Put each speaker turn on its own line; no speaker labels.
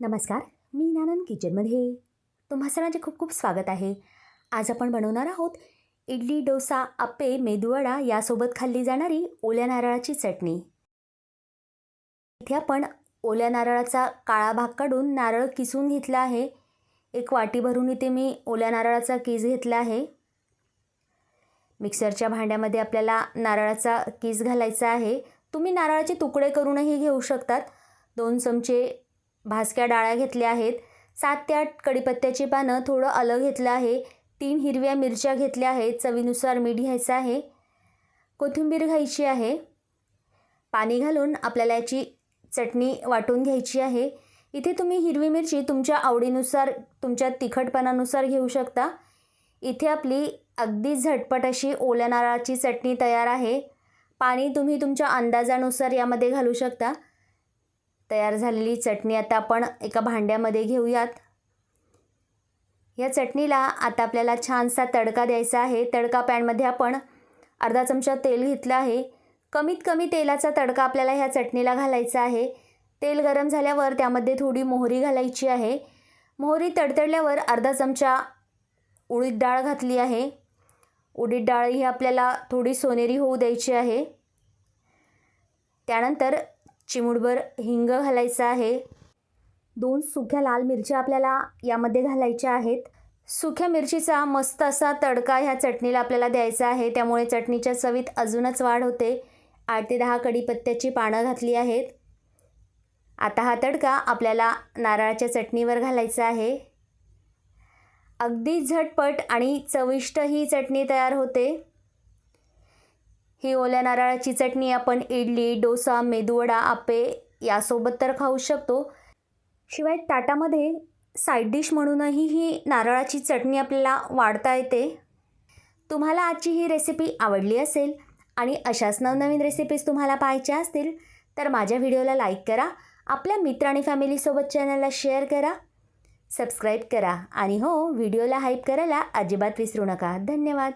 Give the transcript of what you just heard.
नमस्कार मी नानन किचनमध्ये. तुम्हा सर्वांचे खूप खूप स्वागत आहे. आज आपण बनवणार आहोत इडली डोसा आप्पे मेदूवडा यासोबत खाल्ली जाणारी ओल्या नारळाची चटणी. इथे आपण ओल्या नारळाचा काळा भाग काढून नारळ किसून घेतला आहे. एक वाटी भरून इथे मी ओल्या नारळाचा किस घेतला आहे. मिक्सरच्या भांड्यामध्ये आपल्याला नारळाचा किस घालायचा आहे. तुम्ही नारळाचे तुकडे करूनही घेऊ शकतात. दोन चमचे भासक्या डाळ्या घेतल्या आहेत. सात ते आठ कडीपत्त्याची पानं थोडं आलं घेतलं आहे. तीन हिरव्या मिरच्या घेतल्या आहेत. चवीनुसार मीठ घ्यायचं आहे. कोथिंबीर घ्यायची आहे. पाणी घालून आपल्याला याची चटणी वाटून घ्यायची आहे. इथे तुम्ही हिरवी मिरची तुमच्या आवडीनुसार तुमच्या तिखटपणानुसार घेऊ शकता. इथे आपली अगदी झटपट अशी ओल्या नारळाची चटणी तयार आहे. पाणी तुम्ही तुमच्या अंदाजानुसार यामध्ये घालू शकता. तयार झालेली चटणी आता आपण एका भांड्यामध्ये घेऊयात. या चटणीला आता आपल्याला छानसा तडका द्यायचा आहे. तडका पॅनमध्ये आपण अर्धा चमचा तेल घेतलं आहे. कमीत कमी तेलाचा तडका आपल्याला ह्या चटणीला घालायचा आहे. तेल गरम झाल्यावर त्यामध्ये थोडी मोहरी घालायची आहे. मोहरी तडतडल्यावर अर्धा चमचा उडीद डाळ घातली आहे. उडीद डाळ ही आपल्याला थोडी सोनेरी होऊ द्यायची आहे. त्यानंतर चिमूटभर हिंग घालायचं आहे. दोन सुक्या लाल मिरच्या आपल्याला यामध्ये घालायच्या आहेत. सुक्या मिरचीचा मस्त असा तडका ह्या चटणीला आपल्याला द्यायचा आहे. त्यामुळे चटणीच्या चवीत अजूनच वाढ होते. आठ ते दहा कढीपत्त्याची पानं घातली आहेत. आता हा तडका आपल्याला नारळाच्या चटणीवर घालायचा आहे. अगदी झटपट आणि चविष्ट ही चटणी तयार होते. ही ओल्या नारळाची चटणी आपण इडली डोसा मेदूवडा आपे यासोबत तर खाऊ शकतो. शिवाय ताटामध्ये साईड डिश म्हणूनही ही नारळाची चटणी आपल्याला वाढता येते. तुम्हाला आजची ही रेसिपी आवडली असेल आणि अशाच नवनवीन रेसिपीज तुम्हाला पाहायच्या असतील तर माझ्या व्हिडिओला लाईक करा आपल्या मित्र आणि फॅमिलीसोबत चॅनलला शेअर करा सबस्क्राईब करा आणि हो व्हिडिओला हाईप करायला अजिबात विसरू नका. धन्यवाद.